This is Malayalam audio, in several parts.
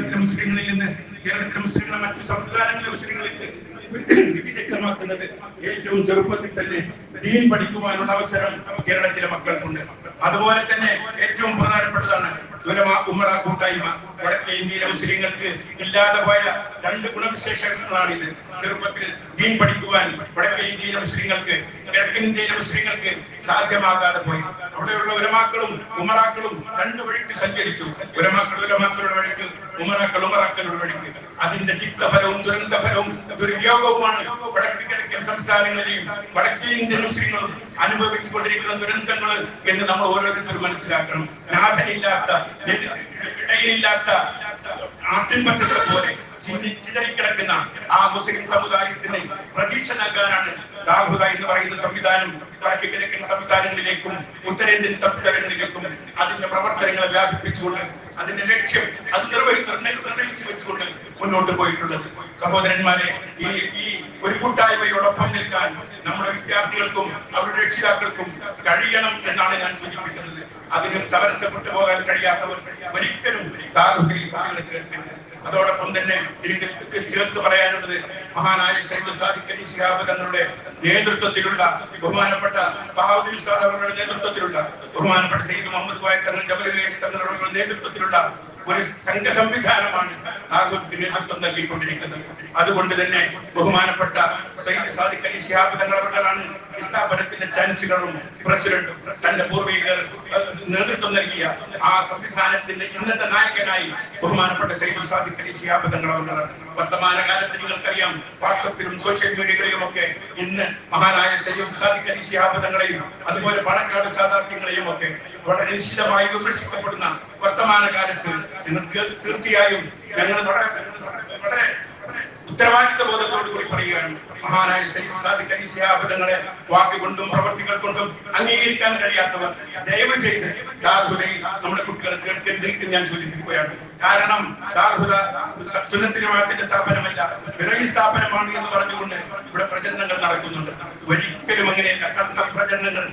കേരളത്തിലെ മുസ്ലിങ്ങളിൽ നിന്ന് കേരളത്തിലെ മുസ്ലിങ്ങളെ മറ്റു സംസ്ഥാനങ്ങളിലെ മുസ്ലിങ്ങളിൽ നിന്ന് വിധിചക്രമാക്കുന്നത് ഏറ്റവും ചെറുപ്പത്തിൽ തന്നെ ദീൻ പഠിക്കുവാനുള്ള അവസരം കേരളത്തിലെ മക്കൾക്കുണ്ട്. അതുപോലെ തന്നെ ഏറ്റവും പ്രധാനപ്പെട്ടതാണ് ഉമറ കൂട്ടായ്മ. വടക്കേ ഇന്ത്യയിലെ മുസ്ലിങ്ങൾക്ക് ഇല്ലാതെ പോയ രണ്ട് ഗുണവിശേഷങ്ങളാണ് ഇത് ചെറുപ്പത്തിൽ ദീൻ പഠിക്കുവാൻ വടക്കേ ഇന്ത്യയിലെ മുസ്ലിങ്ങൾക്ക് കിഴക്കൻ ഇന്ത്യയിലെ മുസ്ലിങ്ങൾക്ക് സാധ്യമാകാതെ പോയി. അവിടെയുള്ള ഉരമാക്കളും ഉമറാക്കളും രണ്ടു വഴിക്ക് സഞ്ചരിച്ചു. ഉലമാക്കൾ ഉലമാക്കളുടെ വഴിക്ക് ഉമറാക്കൾ ഉമറാക്കളുടെ വഴിക്ക്. അതിന്റെ തിക്തഫലവും ദുരന്തഫലവും ദുര്യോഗവുമാണ് വടക്ക് കിഴക്കൻ സംസ്ഥാനങ്ങളിലെയും വടക്കേ ഇന്ത്യൻ മുസ്ലിങ്ങളും അനുഭവിച്ചുകൊണ്ടിരിക്കുന്ന ദുരന്തങ്ങൾ എന്ന് നമ്മൾ ഓരോരുത്തരും മനസ്സിലാക്കണം. നാഥനില്ലാത്ത ഇടയിലില്ലാത്ത ആട്ടിൻപറ്റത്തെ പോലെ ചിതറിക്കിടക്കുന്ന ആ മുസ്ലിം സമുദായത്തിന് പ്രതീക്ഷ നൽകാനാണ് ദാഹുദ എന്ന് പറയുന്ന സംവിധാനം വടക്ക് കിഴക്കൻ സംസ്ഥാനങ്ങളിലേക്കും ഉത്തരേന്ത്യൻ സംസ്ഥാനങ്ങളിലേക്കും അതിന്റെ പ്രവർത്തനങ്ങളെ വ്യാപിപ്പിച്ചുകൊണ്ട് അതിന്റെ ലക്ഷ്യം അത് നിർവഹി നിർണയിച്ചു വെച്ചുകൊണ്ട് മുന്നോട്ട് പോയിട്ടുള്ളത്. സഹോദരന്മാരെ ഈ ഈ ഒരു കൂട്ടായ്മയോടൊപ്പം നിൽക്കാൻ നമ്മുടെ വിദ്യാർത്ഥികൾക്കും അവരുടെ രക്ഷിതാക്കൾക്കും കഴിയണം എന്നാണ് ഞാൻ സൂചിപ്പിക്കുന്നത്. അതിന് സമരസപ്പെട്ടു പോകാൻ കഴിയാത്തവർ ഒരിക്കലും കുട്ടികളെ ചേർക്കരുത്. അതോടൊപ്പം തന്നെ എനിക്ക് ചേർത്ത് പറയാനുള്ളത് മഹാനായ ശിഹാബ് തങ്ങളുടെ നേതൃത്വത്തിലുള്ള ബഹുമാനപ്പെട്ട ബഹാദുർ അവരുടെ നേതൃത്വത്തിലുള്ള ബഹുമാനപ്പെട്ട സൈദ് മുഹമ്മദ് കോയ തങ്ങൾ തങ്ങളുടെ നേതൃത്വത്തിലുള്ള ഒരു സംഘ സംവിധാനമാണ് നാഗുദ്ദിന് അത്വം നൽകിക്കൊണ്ടിരിക്കുന്നത്. അതുകൊണ്ട് തന്നെ ബഹുമാനപ്പെട്ട സൈദ് സാദിഖ് അലി ഷിഹാബ് തങ്ങളവരുടെയാണ് സ്ഥാപനത്തിന്റെ ചാൻസലറും പ്രസിഡന്റും തന്റെ പൂർവികർ നേതൃത്വം നൽകിയ ആ സംവിധാനത്തിന്റെ ഇന്നത്തെ നായകനായി ബഹുമാനപ്പെട്ട സൈദ് സാദിഖ് അലി ഷിഹാബ് തങ്ങളവരുടെയാണ് വർത്തമാന കാലത്ത് നിങ്ങൾക്കറിയാം വാട്സപ്പിലും സോഷ്യൽ മീഡിയകളിലും ഒക്കെ ഇന്ന് മഹാനായ സയ്യിദ് സാദിഖ് അലി ഷിഹാബ് തങ്ങളെയും അതുപോലെ പണക്കാട് സാധാർത്ഥ്യങ്ങളെയും ഒക്കെ വളരെ നിശ്ചിതമായി വിമർശിക്കപ്പെടുന്ന വർത്തമാന കാലത്ത് തീർച്ചയായും ഞങ്ങൾ വളരെ ഉത്തരവാദിത്ത ബോധത്തോടു കൂടി പറയുകയാണ്. മഹാനായ തങ്ങളെ വാക്കുകൊണ്ടും പ്രവർത്തികൾ കൊണ്ടും അംഗീകരിക്കാൻ കഴിയാത്തവർ ദയവ് ചെയ്ത് നമ്മുടെ കുട്ടികളെ ചേർക്കരുത് ഞാൻ സൂചിപ്പിക്കുകയാണ് കാരണം ദാർഹുദ സുന്നത്തിനുമാത്തിന്റെ സ്ഥാപനമല്ല. വിറകി സ്ഥാപനമാണ് എന്ന് പറഞ്ഞുകൊണ്ട് ഇവിടെ പ്രചരണങ്ങൾ നടക്കുന്നുണ്ട്. ഒരിക്കലും അങ്ങനെയല്ല. കണ്ട പ്രചരണങ്ങൾ.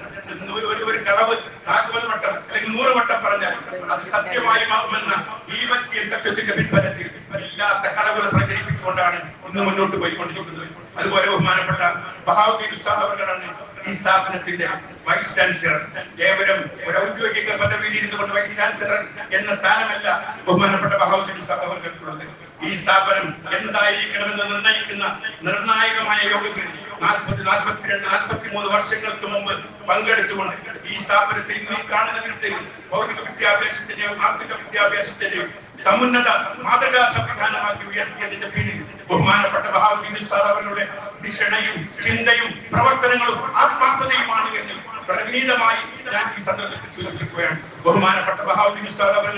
ഒരു- ഒരു കളവ് നാൽപ്പത് വട്ടം അല്ലെങ്കിൽ നൂറ് വട്ടം പറഞ്ഞാൽ അത് സത്യമായി മാറുമെന്ന ഈ വത്സ്യം തത്വത്തിന്റെ പിൻബലത്തിൽ ഇല്ലാത്ത കളവുകൾ പ്രചരിപ്പിച്ചുകൊണ്ടാണ് ഇന്ന് മുന്നോട്ട് പോയിക്കൊണ്ടിരിക്കുന്നത്. അതുപോലെ ബഹുമാനപ്പെട്ട ബഹാവുദ്ദീൻ ഉസ്താദ് അവർകളാണ് ഈ സ്ഥാപനത്തിന്റെ വൈസ് ചാൻസലർ കേവലം ഒരു ഔദ്യോഗിക പദവിയിൽ ഇരുന്നുകൊണ്ട് വൈസ് ചാൻസലർ എന്ന സ്ഥാനമല്ല ബഹുമാനപ്പെട്ട ബഹാവുദ്ദീൻ ഉസ്താദ് അവർക്കുള്ളത്. ഈ സ്ഥാപനം എന്തായിരിക്കണമെന്ന് നിർണയിക്കുന്ന നിർണായകമായ യോഗത്തിൽ നാൽപ്പത് നാൽപ്പത്തിരണ്ട് നാൽപ്പത്തി മൂന്ന് വർഷങ്ങൾക്ക് മുമ്പ് പങ്കെടുത്തുകൊണ്ട് ഈ സ്ഥാപനത്തെ ഇന്ന് ഈ കാണുന്ന വിധത്തിൽ ഭൗതിക വിദ്യാഭ്യാസത്തിന്റെയും ആർത്ഥിക വിദ്യാഭ്യാസത്തിന്റെയും സമുന്നത മാതൃകാ സംവിധാനമാക്കി ഉയർത്തിയതിന്റെ പിന്നിൽ ബഹുമാനപ്പെട്ട ബഹാവുദ്ദീൻ ഉസ്താദ് അവരുടെ ധിഷണയും ചിന്തയും പ്രവർത്തനങ്ങളും ആത്മാർത്ഥതയുമാണ് എന്ന് പ്രവീതമായി ഞാൻ ഈ സന്ദർഭത്തിൽ സൂചിപ്പിക്കുകയാണ്. ബഹുമാനപ്പെട്ട ബഹാവുദ്ദീൻ ഉസ്താദ് അവർ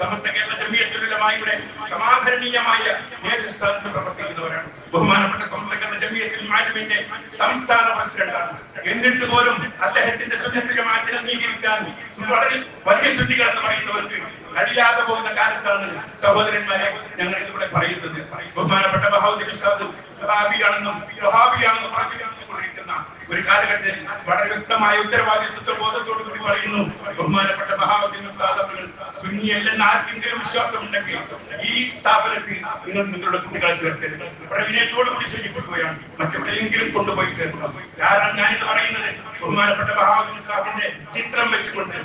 സമസ്ത കേരള ജമിയത്തുലമായിയുടെ സമാധരണീയമായ നേതൃസ്ഥാനത്ത് പ്രവർത്തിക്കുന്നവരാണ്. ബഹുമാനപ്പെട്ട സമസ്ത കേരള ജമിയത്തുൽ സംസ്ഥാന പ്രസിഡന്റാണ്. എന്നിട്ട് പോലും അദ്ദേഹത്തിന്റെ സുന്നത്ത് ജമാഅത്തിനെ അംഗീകരിക്കാൻ വളരെ വലിയ ചുണ്ടികൾ എന്ന് പറയുന്നവർക്ക് കഴിയാതെ പോകുന്ന കാലത്താണ് സഹോദരന്മാരെ ഞങ്ങൾ ഇതിവിടെ പറയുന്നത്. ബഹുമാനപ്പെട്ട വഹാബിയാണെന്നും പറഞ്ഞുകൊണ്ടിരിക്കുന്ന ഒരു കാലഘട്ടത്തിൽ വളരെ വ്യക്തമായ ഉത്തരവാദിത്വ ബോധത്തോടു കൂടി പറയുന്നു. ബഹുമാനപ്പെട്ട ബഹാവുദ്ദീൻ ഉസ്താദ് വിശ്വാസം ആർക്കെങ്കിലും വിശ്വാസമുണ്ടെങ്കിൽ ഈ സ്ഥാപനത്തിൽ നിങ്ങൾ നിങ്ങളുടെ കുട്ടികളെ ചേർക്കരുത്. ഇവിടെ വിനയത്തോടു കൂടി സൂചിപ്പിക്കുകയാണ് മറ്റെവിടെയെങ്കിലും കൊണ്ടുപോയി ചേർക്കണം. കാരണം ഞാനിത് പറയുന്നത്? ബഹുമാനപ്പെട്ട ഉസ്താദിന്റെ ചിത്രം വെച്ചുകൊണ്ട്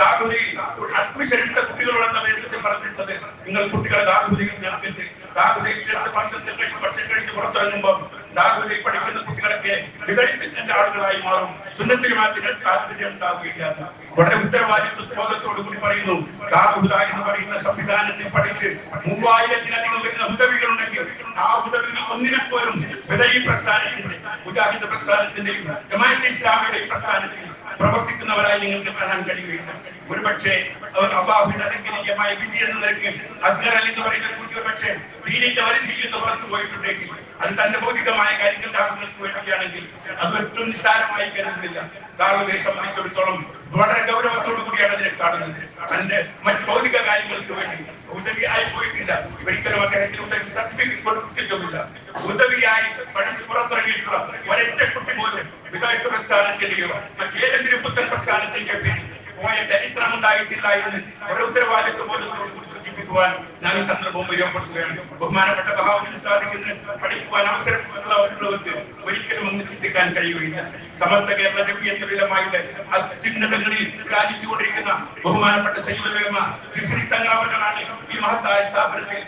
ദാഹുദയിൽ അഡ്മിഷൻ എടുത്ത കുട്ടികളോടെന്ന നേരത്തെ പറഞ്ഞിട്ടത് നിങ്ങൾ കുട്ടികളെ ദാഹുദയിൽ ചേർക്കരുത് ദാഹുദയിൽ ചേർത്ത് പന്ത്രണ്ട് കഴിഞ്ഞ് വർഷം കഴിഞ്ഞ് പുറത്തിറങ്ങുമ്പോൾ ദാഹുദയിൽ പഠിക്കുന്ന കുട്ടികളൊക്കെ വിതളിത്തിന്റെ ആളുകളായി മാറും. സുന്നത്തിൽ മാറ്റിന് താല്പര്യം ഉണ്ടാവുകയില്ല വളരെ ഉത്തരവാദിത്വ ബോധത്തോടു കൂടി പറയുന്നു. ദാഹുദ എന്ന് പറയുന്ന സംവിധാനത്തിൽ പഠിച്ച് മൂവായിരത്തിലധികം വരുന്ന ഉദവികൾ ഉണ്ടെങ്കിൽ ആ ഉദവികൾ ഒന്നിനെ പോലും വിതയി പ്രസ്ഥാനത്തിന്റെ മുജാഹിദ് പ്രസ്ഥാനത്തിന്റെയും ജമാഅത്തെ ഇസ്ലാമിയുടെയും പ്രസ്ഥാനത്തിൽ പ്രവർത്തിക്കുന്നവരായി നിങ്ങൾക്ക് കാണാൻ കഴിയുകയില്ല. ഒരുപക്ഷെ അവർ അള്ളാഹുവിന്റെ അനുഗ്രഹീയമായ വിധി എന്ന നിലയ്ക്ക് അസ്ഗർ അലി എന്ന് പറയുന്ന കുട്ടി ഒരുപക്ഷെ ദീനിന്റെ പരിധിയിൽ നിന്ന് പുറത്തു പോയിട്ടുണ്ടെങ്കിൽ അത് തന്റെ ഭൗതികമായ കാര്യങ്ങളുടെ ആളുകൾക്ക് വേണ്ടിയാണെങ്കിൽ അത് ഒട്ടും നിസ്സാരമായി കരുതുന്നില്ല. ദാറുദയെ സംബന്ധിച്ചിടത്തോളം വളരെ ഗൗരവത്തോടു കൂടിയാണ് അതിനെ കാണുന്നത്. തന്റെ മറ്റ് ഭൗതിക കാര്യങ്ങൾക്ക് വേണ്ടി ഉദവിയായി പോയിട്ടില്ല. ഒരിക്കലും അദ്ദേഹത്തിന് ഉദവി സർട്ടിഫിക്കറ്റ് കൊടുത്തിട്ടുമില്ല. ഉദവിയായി പഠിച്ച് പുറത്തിറങ്ങിയിട്ടുള്ള ഒരൊറ്റ കുട്ടി പോലും വിദഗ്ധ പ്രസ്ഥാനത്തിന്റെയോ മറ്റേതെങ്കിലും പുത്തൻ പ്രസ്ഥാനത്തിന്റെയോ പേരിൽ പോയ ചരിത്രം ഉണ്ടായിട്ടില്ല എന്ന് ഒരു ഉത്തരവാദിത്വ ബോധത്തോട് കൂടി ഓർമ്മിപ്പിക്കുവാൻ ഞാൻ ഈ സന്ദർഭം ഉപയോഗപ്പെടുത്തുകയാണ്. ബഹുമാനപ്പെട്ട നിന്ന് പഠിക്കുവാൻ അവസരം ഒരിക്കലും ഒന്ന് ചിന്തിക്കാൻ കഴിയുകയില്ല. സമസ്ത കേരള ജമിയത്തുലമായുടെ അത്യുന്നതങ്ങളിൽ രാജിച്ചുകൊണ്ടിരിക്കുന്ന ബഹുമാനപ്പെട്ട സൈവലമ ജിസ്രി തങ്ങൾ അവർകളാണ് ഈ മഹത്തായ സ്ഥാപനത്തിൽ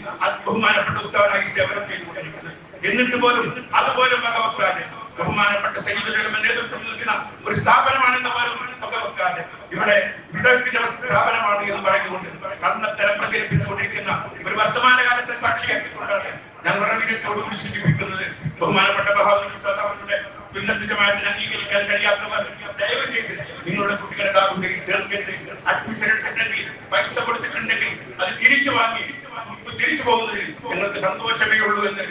ബഹുമാനപ്പെട്ട ഉസ്താവനായി സേവനം ചെയ്തുകൊണ്ടിരിക്കുന്നത്. എന്നിട്ട് പോലും അതുപോലും വകവെക്കാതെ ബഹുമാനപ്പെട്ട സൈനികരുടെ നേതൃത്വം നിൽക്കുന്ന ഒരു സ്ഥാപനമാണെന്ന് പോലും പറയുന്നത് ഇവിടെ വിദഗ്ധ സ്ഥാപനമാണ് എന്ന് പറഞ്ഞുകൊണ്ട് കർണത്തരം പ്രചരിപ്പിച്ചുകൊണ്ടിരിക്കുന്ന ഒരു വർത്തമാനകാലത്തെ സാക്ഷിയാക്കിക്കൊണ്ടാണ് ഞാൻ ഉറവിനത്തോട് കൂടി സൂചിപ്പിക്കുന്നത്. ബഹുമാനപ്പെട്ട ബഹാദുരുടെ സുന്നത്തിജമായത്തിന് അംഗീകരിക്കാൻ കഴിയാത്തവർ ദയവ് ചെയ്ത് നിങ്ങളുടെ കുട്ടികളെ ചേർക്കരുത്. അഡ്മിഷൻ എടുത്തിട്ടുണ്ടെങ്കിൽ പൈസ കൊടുത്തിട്ടുണ്ടെങ്കിൽ അത് തിരിച്ചു വാങ്ങി തിരിച്ചു പോകുന്നതിൽ നിങ്ങൾക്ക് സന്തോഷമേ ഉള്ളൂ എന്ന്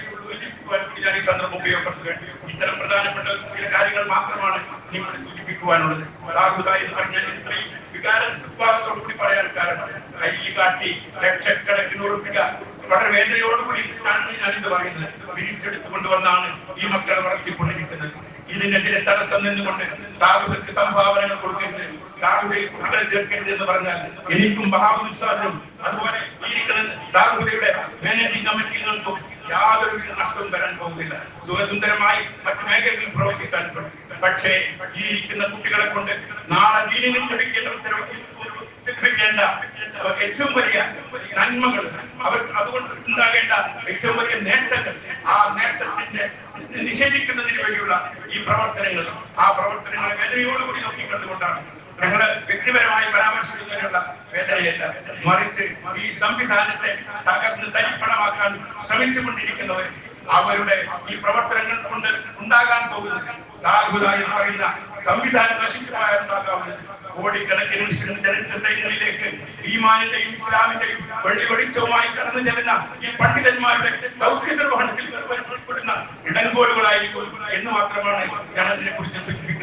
ഞാൻ ഈ സന്ദർഭം ഉപയോഗപ്പെടുത്തുകയാണ് ഇത്തരം പ്രധാനപ്പെട്ട ചില കാര്യങ്ങൾ മാത്രമാണ് നിങ്ങളെ സൂചിപ്പിക്കുവാനുള്ളത്. ദാറുദ എന്ന് പറഞ്ഞാൽ ഇത്രയും വികാരം ദുർഭാഗത്തോടു കൂടി പറയാൻ കാരണം കൈ കാട്ടി ലക്ഷക്കണക്കിന് ഉറപ്പിക്ക വളരെ വേദനയോടുകൂടി ഞാൻ ഞാനിത് പറയുന്നത് വിരിച്ചെടുത്തു വന്നാണ് ഈ മക്കളെ വളർത്തിക്കൊണ്ടിരിക്കുന്നത്. ഇതിനെതിരെ തടസ്സം നിന്നുകൊണ്ട് ദാറുദക്ക് സംഭാവനകൾ കൊടുക്കരുത്. ദാറുദയിൽ കുട്ടികളെ ചേർക്കരുത് എന്ന് പറഞ്ഞാൽ എനിക്കും ബഹാദുർ അതുപോലെ ദാറുദയുടെ മാനേജിംഗ് കമ്മിറ്റികൾക്കും യാതൊരു നഷ്ടവും വരാൻ പോകുന്നില്ല. സുഖസുന്ദരമായി മറ്റു മേഖലകളിൽ പ്രവർത്തിക്കാൻ പക്ഷേ ഈ ഇരിക്കുന്ന കുട്ടികളെ കൊണ്ട് നാളെ ദീനിനും ലഭിക്കേണ്ട ഉത്തരവ് ലഭിക്കേണ്ട ഏറ്റവും വലിയ നന്മകൾ അവർ അതുകൊണ്ട് ഉണ്ടാകേണ്ട ഏറ്റവും വലിയ നേട്ടങ്ങൾ ആ നേട്ടത്തിന്റെ നിഷേധിക്കുന്നതിന് വേണ്ടിയുള്ള ഈ പ്രവർത്തനങ്ങൾ. ആ പ്രവർത്തനങ്ങളെ വേദനയോടുകൂടി നോക്കിക്കണ്ടുകൊണ്ടാണ് ഞങ്ങൾ വ്യക്തിപരമായി പരാമർശിക്കുന്നതിനുള്ള വേദനയല്ല. മറിച്ച് ഈ സംവിധാനത്തെ തകർന്ന് തരിപ്പണമാക്കാൻ ശ്രമിച്ചുകൊണ്ടിരിക്കുന്നവർ അവരുടെ ഈ പ്രവർത്തനങ്ങൾ കൊണ്ട് ഉണ്ടാകാൻ പോകുന്നത്. എന്ന് പറയുന്ന സംവിധാനം നശിച്ചു പോയാൽ ഉണ്ടാകാവുന്നത് കോടിക്കണക്കിന് ജനങ്ങളിലേക്ക് ഈമാനിന്റെയും ഇസ്ലാമിന്റെയും വെള്ളി വെളിച്ചവുമായി കടന്നു ചെല്ലുന്ന ഈ പണ്ഡിതന്മാരുടെ ദൗത്യ നിർവഹണത്തിൽ ഉൾപ്പെടുന്ന ഇടങ്കോലുകളായിരിക്കും എന്ന് മാത്രമാണ് ഞാൻ അതിനെ കുറിച്ച് സൂചിപ്പിക്കുന്നത്.